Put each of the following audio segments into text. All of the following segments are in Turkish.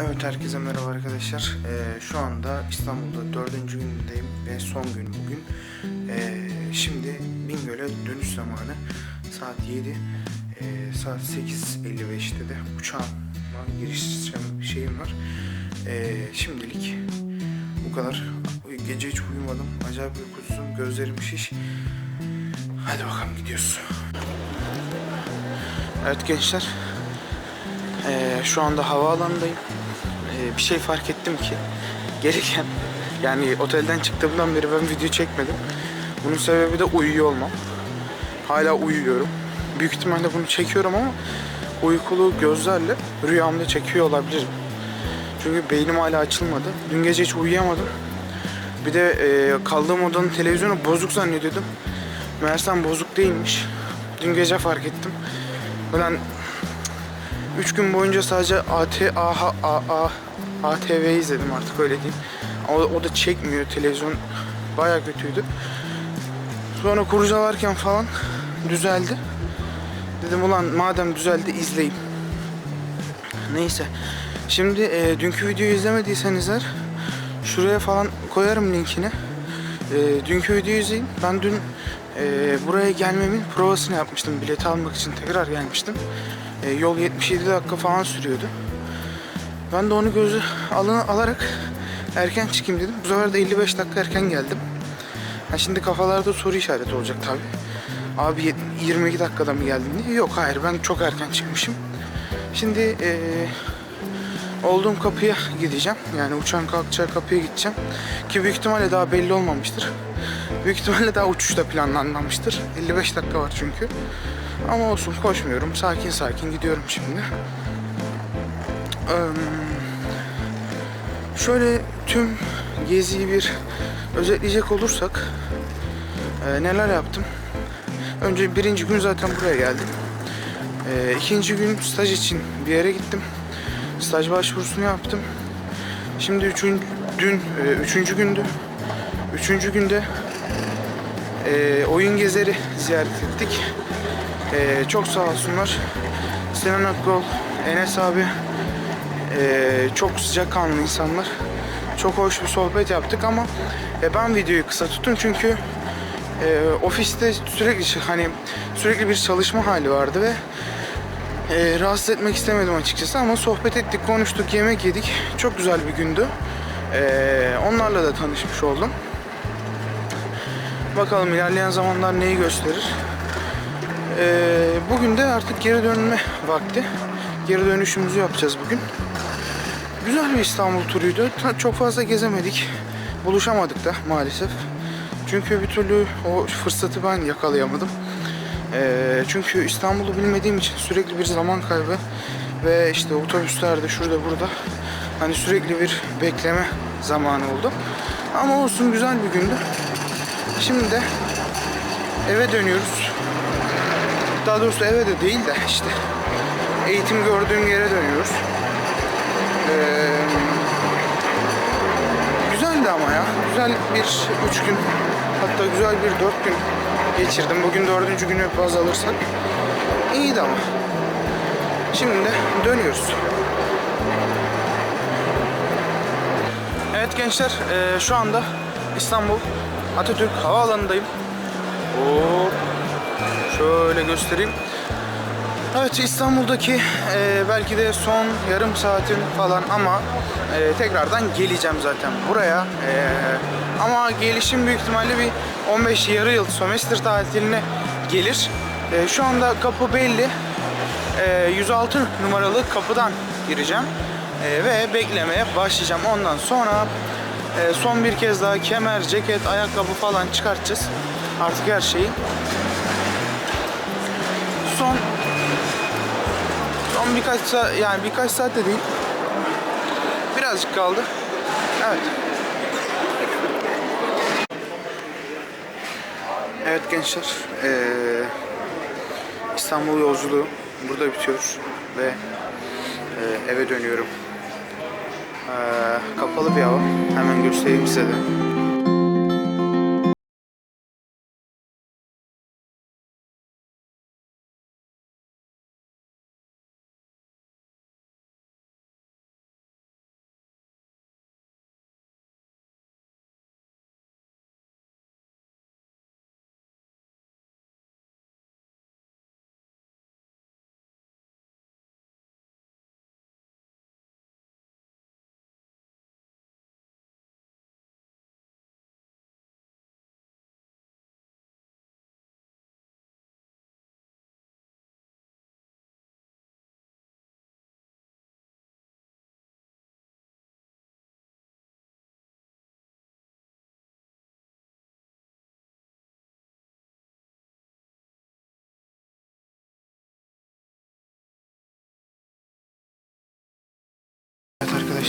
Evet herkese merhaba arkadaşlar. Ee, şu anda İstanbul'da dördüncü günündeyim ve son gün bugün. Ee, şimdi Bingöl'e dönüş zamanı saat 7. Ee, saat 8.55'te de uçağıma giriş şeyim var. Ee, şimdilik bu kadar. Gece hiç uyumadım. Acayip uykusuzum. Gözlerim şiş. Hadi bakalım gidiyoruz. Evet gençler. Ee, şu anda havaalanındayım. Ee, bir şey fark ettim ki gelirken yani otelden çıktığımdan beri ben video çekmedim. Bunun sebebi de uyuyor olmam. Hala uyuyorum. Büyük ihtimalle bunu çekiyorum ama uykulu gözlerle rüyamda çekiyor olabilirim. Çünkü beynim hala açılmadı. Dün gece hiç uyuyamadım. Bir de e, kaldığım odanın televizyonu bozuk zannediyordum. Meğersem bozuk değilmiş. Dün gece fark ettim. Ulan 3 gün boyunca sadece AT, AH, AA, ATV izledim artık öyle diyeyim. O, o da çekmiyor televizyon baya kötüydü. Sonra kurcalarken falan düzeldi. Dedim ulan madem düzeldi izleyeyim. Neyse. Şimdi e, dünkü videoyu izlemediyseniz eğer şuraya falan koyarım linkini. E, dünkü videoyu izleyin. Ben dün e, buraya gelmemin provasını yapmıştım. Bileti almak için tekrar gelmiştim. E, yol 77 dakika falan sürüyordu. Ben de onu gözü alını alarak erken çıkayım dedim. Bu sefer de 55 dakika erken geldim. Ha şimdi kafalarda soru işareti olacak tabi. Abi yet- 22 dakikada mı geldin diye. Yok hayır ben çok erken çıkmışım. Şimdi e, olduğum kapıya gideceğim. Yani uçağın kalkacağı kapıya gideceğim. Ki büyük ihtimalle daha belli olmamıştır. Büyük ihtimalle daha uçuşta planlanmamıştır. 55 dakika var çünkü. Ama olsun koşmuyorum. Sakin sakin gidiyorum şimdi. Şöyle tüm geziyi bir özetleyecek olursak eee, neler yaptım? Önce birinci gün zaten buraya geldim. Eee ikinci gün staj için bir yere gittim. Staj başvurusunu yaptım. Şimdi üçüncü, dün e, üçüncü gündü. Üçüncü günde e, oyun gezeri ziyaret ettik. E, çok sağ olsunlar. Sinan Akkol, Enes abi e, çok sıcakkanlı insanlar. Çok hoş bir sohbet yaptık ama e, ben videoyu kısa tuttum çünkü e, ofiste sürekli hani sürekli bir çalışma hali vardı ve e, rahatsız etmek istemedim açıkçası ama sohbet ettik, konuştuk, yemek yedik. Çok güzel bir gündü. E, onlarla da tanışmış oldum. Bakalım ilerleyen zamanlar neyi gösterir. E, bugün de artık geri dönme vakti. Geri dönüşümüzü yapacağız bugün. Güzel bir İstanbul turuydu. Çok fazla gezemedik. Buluşamadık da maalesef. Çünkü bir türlü o fırsatı ben yakalayamadım. Ee, çünkü İstanbul'u bilmediğim için sürekli bir zaman kaybı ve işte otobüslerde şurada burada hani sürekli bir bekleme zamanı oldu. Ama olsun güzel bir gündü. Şimdi de eve dönüyoruz. Daha doğrusu eve de değil de işte eğitim gördüğüm yere dönüyoruz. Ee, güzeldi ama ya. Güzel bir üç gün hatta güzel bir dört gün geçirdim. Bugün dördüncü günü baz alırsak iyiydi ama. Şimdi de dönüyoruz. Evet gençler eee, şu anda İstanbul Atatürk Havaalanı'ndayım. Hop. Şöyle göstereyim. Evet İstanbul'daki e, belki de son yarım saatim falan ama e, tekrardan geleceğim zaten buraya. E, ama gelişim büyük ihtimalle bir 15 yarı yıl sömestr tatiline gelir. E, şu anda kapı belli. E, 106 numaralı kapıdan gireceğim. E, ve beklemeye başlayacağım. Ondan sonra e, son bir kez daha kemer, ceket, ayakkabı falan çıkartacağız. Artık her şeyi. Son Son birkaç saat yani birkaç saat de değil. Birazcık kaldı. Evet. Evet gençler. eee, İstanbul yolculuğu burada bitiyor ve eee, eve dönüyorum. Eee, kapalı bir hava. Hemen göstereyim size de.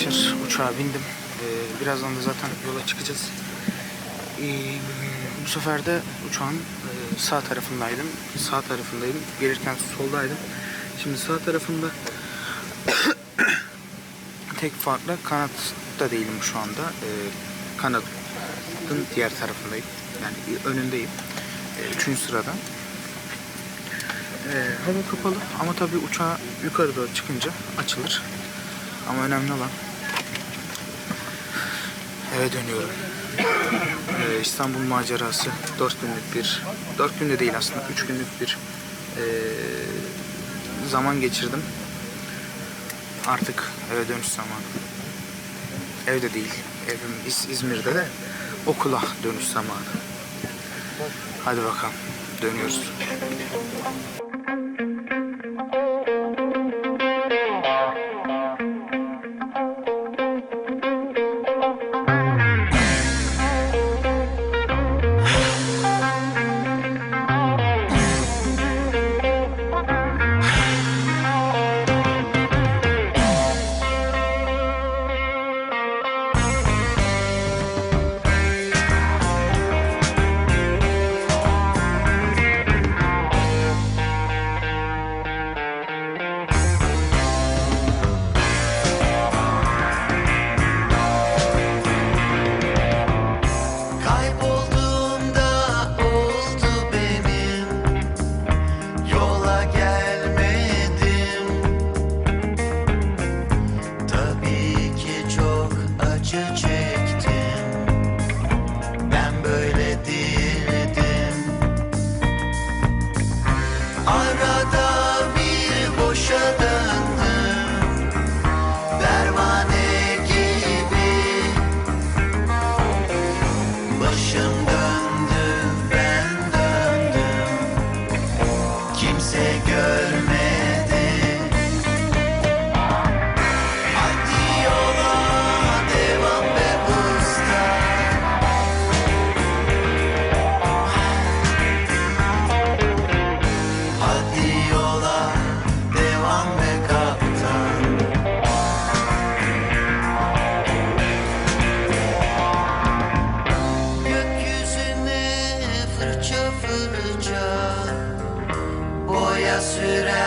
Arkadaşlar uçağa bindim. Ee, birazdan da zaten yola çıkacağız. Ee, bu sefer de uçağın e, sağ tarafındaydım. Sağ tarafındaydım. Gelirken soldaydım. Şimdi sağ tarafında tek farkla kanatta değilim şu anda. Ee, kanadın diğer tarafındayım. Yani önündeyim. Ee, üçüncü sırada. Ee, hava kapalı ama tabii uçağa yukarı doğru çıkınca açılır. Ama önemli olan eve dönüyorum. Ee, İstanbul macerası 4 günlük bir, 4 günde değil aslında 3 günlük bir ee, zaman geçirdim. Artık eve dönüş zamanı. Evde değil, evim İz- İzmir'de de okula dönüş zamanı. Hadi bakalım, dönüyoruz. should I?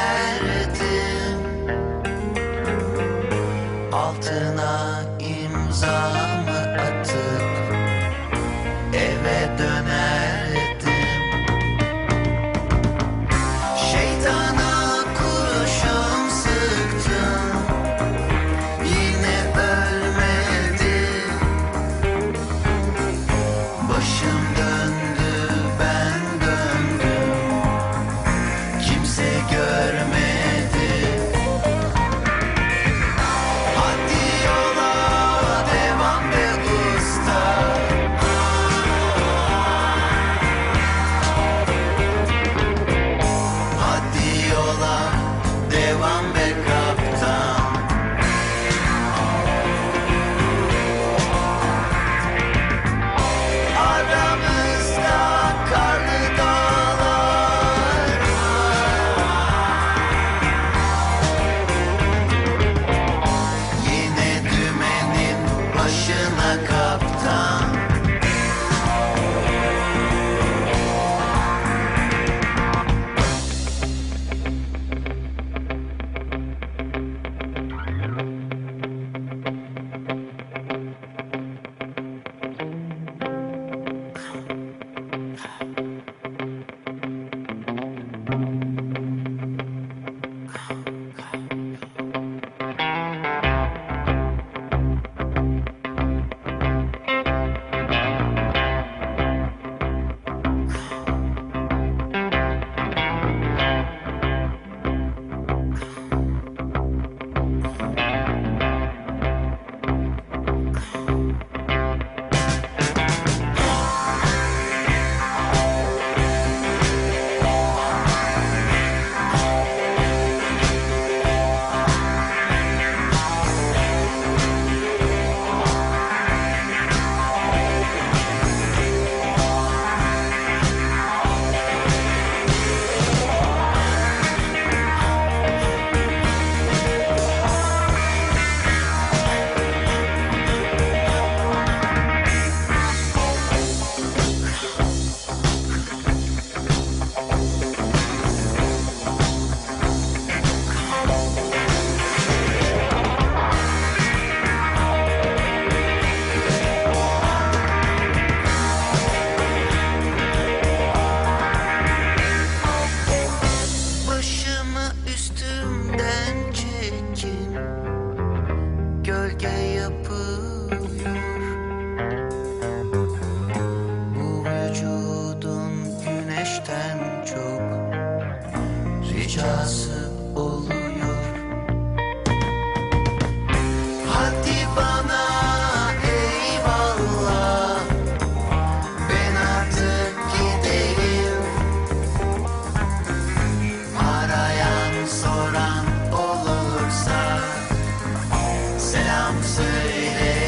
I'm saying.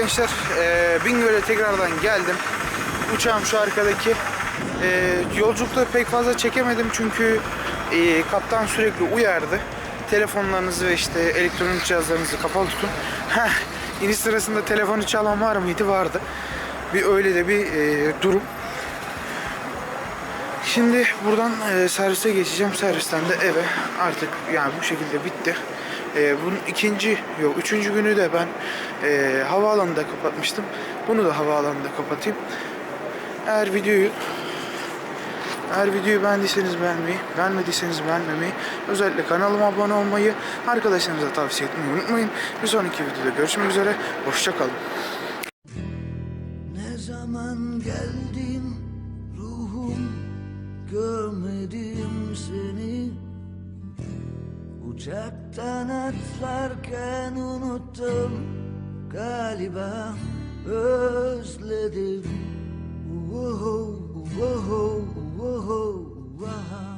Gençler, e, Bingöl'e tekrardan geldim. Uçağım şu arkadaki. E, yolculukta pek fazla çekemedim çünkü e, kaptan sürekli uyardı. Telefonlarınızı ve işte elektronik cihazlarınızı kapalı tutun. Heh, iniş sırasında telefonu çalan var mıydı? Vardı. Bir öyle de bir e, durum. Şimdi buradan e, servise geçeceğim. Servisten de eve artık yani bu şekilde bitti. E, bunun ikinci yok üçüncü günü de ben e, havaalanında kapatmıştım. Bunu da havaalanında kapatayım. Eğer videoyu eğer videoyu beğendiyseniz beğenmeyi, beğenmediyseniz beğenmemeyi, özellikle kanalıma abone olmayı, arkadaşlarınıza tavsiye etmeyi unutmayın. Bir sonraki videoda görüşmek üzere. Hoşçakalın. Ne zaman geldin ruhum görmedim seni Uçaktan atlarken unuttum galiba özledim. Whoa, whoa, whoa, whoa.